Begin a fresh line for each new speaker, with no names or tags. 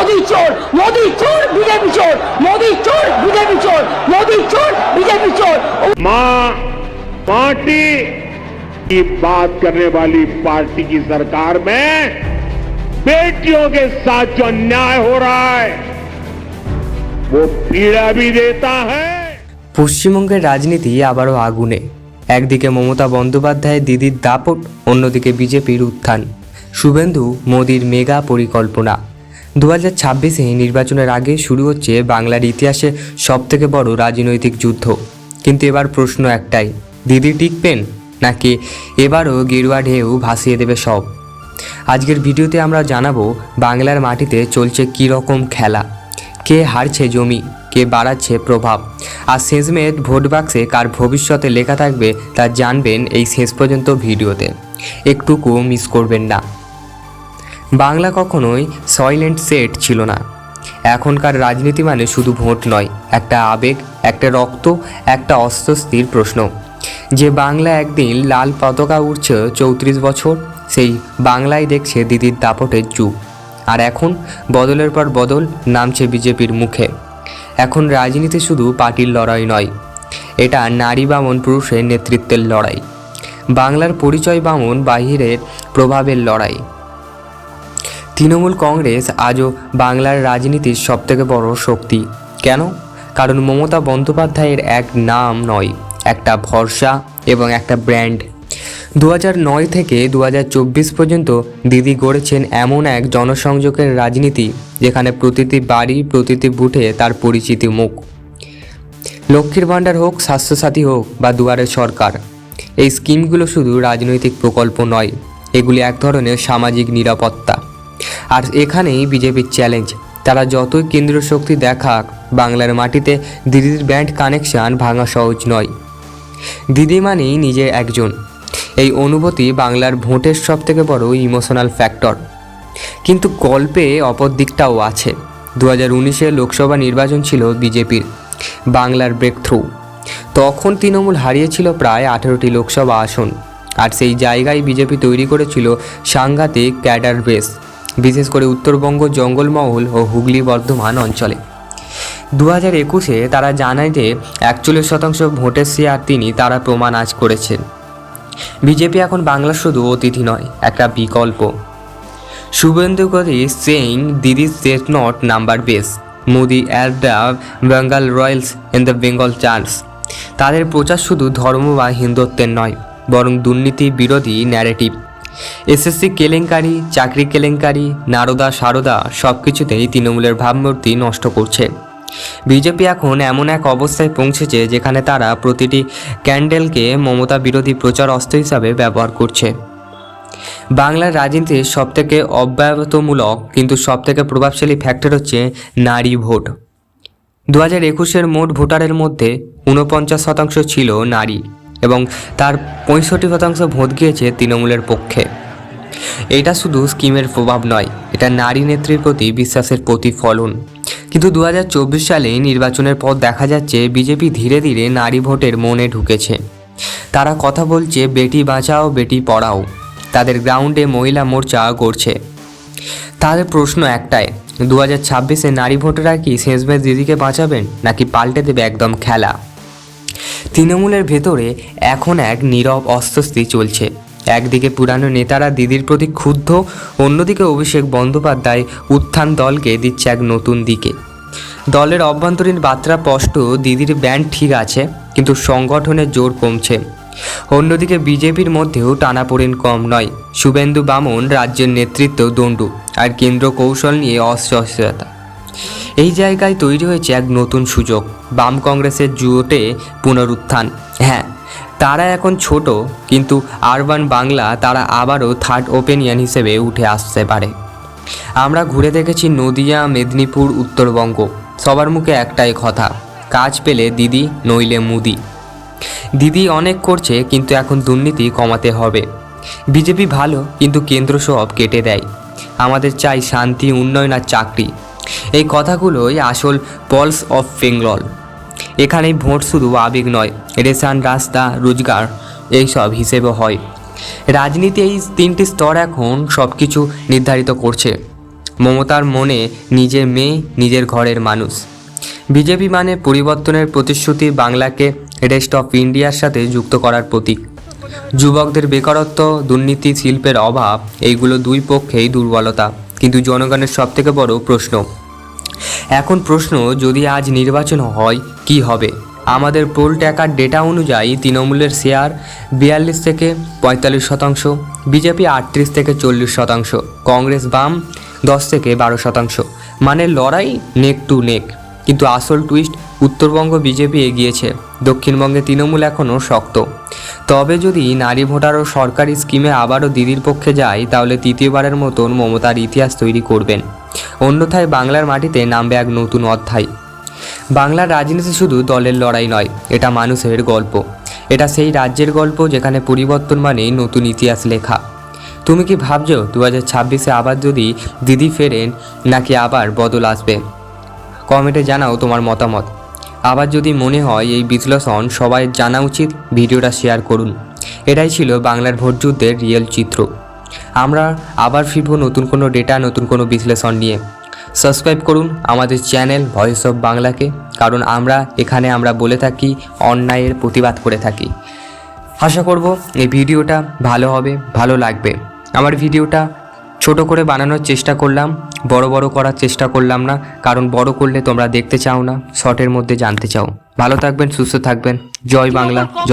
মোদি চোর মোদি চোর বিজেপি চোর মোদি চোর বিজেপি চোর মোদি চোর বিজেপি চোর
मां पार्टी की बात करने वाली पार्टी की सरकार में बेटियों के साथ जो अन्याय हो रहा है वो पीड़ा भी देता है
পশ্চিমবঙ্গের রাজনীতি আবারও আগুনে একদিকে মমতা বন্দ্যোপাধ্যায়ের দিদির দাপট অন্যদিকে বিজেপির উত্থান শুভেন্দু মোদির মেগা পরিকল্পনা দু হাজার ছাব্বিশে নির্বাচনের আগে শুরু হচ্ছে বাংলার ইতিহাসে সবথেকে বড় রাজনৈতিক যুদ্ধ। কিন্তু এবার প্রশ্ন একটাই, দিদি টিকবেন? নাকি এবারও গেরুয়া ঢেউ ভাসিয়ে দেবে সব? আজকের ভিডিওতে আমরা জানাব বাংলার মাটিতে চলছে কী রকম খেলা, কে হারছে জমি, কে বাড়াচ্ছে প্রভাব, আর শেষমেশ ভোট বাক্সে কার ভবিষ্যতে লেখা থাকবে তা জানবেন এই শেষ পর্যন্ত ভিডিওতে। একটুকু মিস করবেন না। বাংলা কখনোই সয়লেন্ট সেট ছিল না। এখনকার রাজনীতি মানে শুধু ভোট নয়, একটা আবেগ, একটা রক্ত, একটা অস্বস্তির প্রশ্ন। যে বাংলা একদিন লাল পতাকা উঠছে চৌত্রিশ বছর, সেই বাংলায় দেখছে দিদির দাপটের যুগ। আর এখন বদলের পর বদল নামছে বিজেপির মুখে। এখন রাজনীতি শুধু পার্টির লড়াই নয়, এটা নারী বামন পুরুষের নেতৃত্বের লড়াই। বাংলার পরিচয় বামন বাহিরের প্রভাবের লড়াই। তৃণমূল কংগ্রেস আজও বাংলার রাজনীতির সবথেকে বড় শক্তি। কেন? কারণ মমতা বন্দ্যোপাধ্যায়ের এক নাম নয়, একটা ভরসা এবং একটা ব্র্যান্ড। দু নয় থেকে দু হাজার চব্বিশ পর্যন্ত দিদি গড়েছেন এমন এক জনসংযোগের রাজনীতি, যেখানে প্রতিটি বাড়ি, প্রতিটি বুথে তার পরিচিতি মুখ। লক্ষ্মীর ভাণ্ডার হোক, স্বাস্থ্যসাথী হোক বা দুয়ারের সরকার, এই স্কিমগুলো শুধু রাজনৈতিক প্রকল্প নয়, এগুলি এক ধরনের সামাজিক নিরাপত্তা। আর এখানেই বিজেপির চ্যালেঞ্জ তারা যতই কেন্দ্রীয় শক্তি দেখাক, বাংলার মাটিতে দিদির ব্যান্ড কানেকশন ভাঙা সহজ নয়। দিদি মানেই নিজে একজন। এই অনুভূতি বাংলার ভোটের সব থেকে বড় ইমোশনাল ফ্যাক্টর কিন্তু গল্পে অপর দিকটাও আছে। দু হাজার উনিশে লোকসভা নির্বাচন ছিল বিজেপির, বাংলার ব্রেক থ্রু তখন তৃণমূল হারিয়েছিল প্রায় আঠেরোটি লোকসভা আসন। আর সেই জায়গায় বিজেপি তৈরি করেছিল সাংঘাতিক ক্যাডার বেস বিশেষ করে উত্তরবঙ্গ, জঙ্গলমহল ও হুগলি বর্ধমান অঞ্চলে। দু হাজার একুশে তারা জানায় যে একচল্লিশ শতাংশ ভোটের শেয়ার তিনি তারা প্রমাণ আজ করেছেন। বিজেপি এখন বাংলা শুধু অতিথি নয়, একটা বিকল্প। শুভেন্দু গদি saying Didi set not number base Modi at the Bengal royals in the Bengal Charles তাদের প্রচার শুধু ধর্ম বা হিন্দুত্বের নয়, বরং দুর্নীতি বিরোধী ন্যারেটিভ এসএসসি কেলেঙ্কারি, চাকরি কেলেঙ্কারি, নারদা, সারদা সব কিছুতেই তৃণমূলের ভাবমূর্তি নষ্ট করছে। বিজেপি এখন এমন এক অবস্থায় পৌঁছেছে যেখানে তারা প্রতিটি ক্যান্ডেলকে মমতা বিরোধী প্রচার অস্ত্র হিসাবে ব্যবহার করছে। বাংলার রাজনীতির সবথেকে অব্যাহতমূলক কিন্তু সবথেকে প্রভাবশালী ফ্যাক্টর হচ্ছে নারী ভোট। দু হাজার একুশের মোট ভোটারের মধ্যে ঊনপঞ্চাশ শতাংশ ছিল নারী। এবং তার পঁয়ষট্টি শতাংশ ভোট গিয়েছে তৃণমূলের পক্ষে। এটা শুধু স্কিমের প্রভাব নয়, এটা নারী নেত্রীর প্রতি বিশ্বাসের প্রতিফলন। কিন্তু দু সালে নির্বাচনের পর দেখা যাচ্ছে বিজেপি ধীরে ধীরে নারী ভোটের মনে ঢুকেছে। তারা কথা বলছে, বেটি বাঁচাও, বেটি পড়াও। তাদের গ্রাউন্ডে মহিলা মোর্চা গড়ছে। তাদের প্রশ্ন একটাই দু হাজার ছাব্বিশে নারী ভোটাররা কি শেষমেশ দিদিকে বাঁচাবেন নাকি পাল্টে দেবে একদম খেলা? তৃণমূলের ভেতরে এখন এক নীরব অস্বস্তি চলছে। একদিকে পুরানো নেতারা দিদির প্রতি ক্ষুব্ধ, অন্যদিকে অভিষেক বন্দ্যোপাধ্যায় উত্থান দলকে দিচ্ছে এক নতুন দিকে। দলের অভ্যন্তরীণ বার্তা স্পষ্ট, দিদির ব্যান্ড ঠিক আছে, কিন্তু সংগঠনের জোর কমছে। অন্যদিকে বিজেপির মধ্যেও টানাপোড়েন কম নয়। শুভেন্দু বামন রাজ্যের নেতৃত্ব দণ্ডু, আর কেন্দ্র কৌশল নিয়ে অস্থিরতা এই জায়গায় তৈরি হয়েছে এক নতুন সুযোগ। বাম কংগ্রেসের জুয়োটে পুনরুত্থান। হ্যাঁ তারা এখন ছোট, কিন্তু আরবান বাংলা তারা আবারও থার্ড ওপেনিয়ন হিসেবে উঠে আসতে পারে। আমরা ঘুরে দেখেছি নদিয়া, মেদিনীপুর, উত্তরবঙ্গ। সবার মুখে একটাই কথা, কাজ পেলে দিদি, নইলে মুদি। দিদি অনেক করছে, কিন্তু এখন দুর্নীতি কমাতে হবে। বিজেপি ভালো, কিন্তু কেন্দ্র সব কেটে দেয়। আমাদের চাই শান্তি, উন্নয়ন আর চাকরি। এই কথাগুলোই আসল পলস অফ বেঙ্গল। এখানেই ভোট শুধু আবেগ নয়, রেশান রাস্তা, রোজগার, এইসব হিসেবে হয়। রাজনীতি এই তিনটি স্তর এখন সব কিছু নির্ধারিত করছে। মমতার মনে নিজের মেয়ে, নিজের ঘরের মানুষ। বিজেপি মানে পরিবর্তনের প্রতিশ্রুতি বাংলাকে রেস্ট অফ ইন্ডিয়ার সাথে যুক্ত করার প্রতীক। যুবকদের বেকারত্ব, দুর্নীতি, শিল্পের অভাব, এইগুলো দুই পক্ষেই দুর্বলতা। কিন্তু জনগণের সবথেকে বড় প্রশ্ন। এখন প্রশ্ন, যদি আজ নির্বাচন হয়, কি হবে? আমাদের পোল ট্যাকার ডেটা অনুযায়ী তৃণমূলের শেয়ার বিয়াল্লিশ থেকে পঁয়তাল্লিশ শতাংশ, বিজেপি আটত্রিশ থেকে চল্লিশ শতাংশ, কংগ্রেস বাম দশ থেকে বারো শতাংশ। মানে লড়াই নেক টু নেক। কিন্তু আসল টুইস্ট উত্তরবঙ্গ বিজেপি এগিয়েছে। দক্ষিণবঙ্গে তৃণমূল এখনও শক্ত। তবে যদি নারী ভোটার ও সরকারি স্কিমে আবারও দিদির পক্ষে যায়, তাহলে তৃতীয়বারের মতন মমতার ইতিহাস তৈরি করবেন। অন্যথায় বাংলার মাটিতে নামবে এক নতুন অধ্যায়। বাংলার রাজনীতি শুধু দলের লড়াই নয়, এটা মানুষের গল্প। এটা সেই রাজ্যের গল্প যেখানে পরিবর্তন মানে নতুন ইতিহাস লেখা। তুমি কি ভাবছ দু হাজার ছাব্বিশে আবার যদি দিদি ফেরেন, নাকি আবার বদল আসবে? কমেন্টে জানাও তোমার মতামত। আবার যদি মনে হয় এই বিশ্লেষণ, সবাই জানা উচিত ভিডিওটা শেয়ার করুন। এটাই ছিল বাংলার ভোটযুদ্ধের রিয়েল চিত্র। আমরা আবার ফিরবো নতুন কোনো ডেটা নতুন কোনো বিশ্লেষণ নিয়ে। সাবস্ক্রাইব করুন আমাদের চ্যানেল ভয়েস অফ বাংলাকে কারণ আমরা এখানে আমরা বলে থাকি, অন্যায়ের প্রতিবাদ করে থাকি। আশা করব এই ভিডিওটা ভালো হবে, ভালো লাগবে। আমার ভিডিওটা ছোট করে বানানোর চেষ্টা করলাম, বড় বড় করার চেষ্টা করলাম না, কারণ বড় করলে তোমরা দেখতে চাও না, শর্টের মধ্যে জানতে চাও। ভালো থাকবেন, সুস্থ থাকবেন। জয় বাংলা, জয়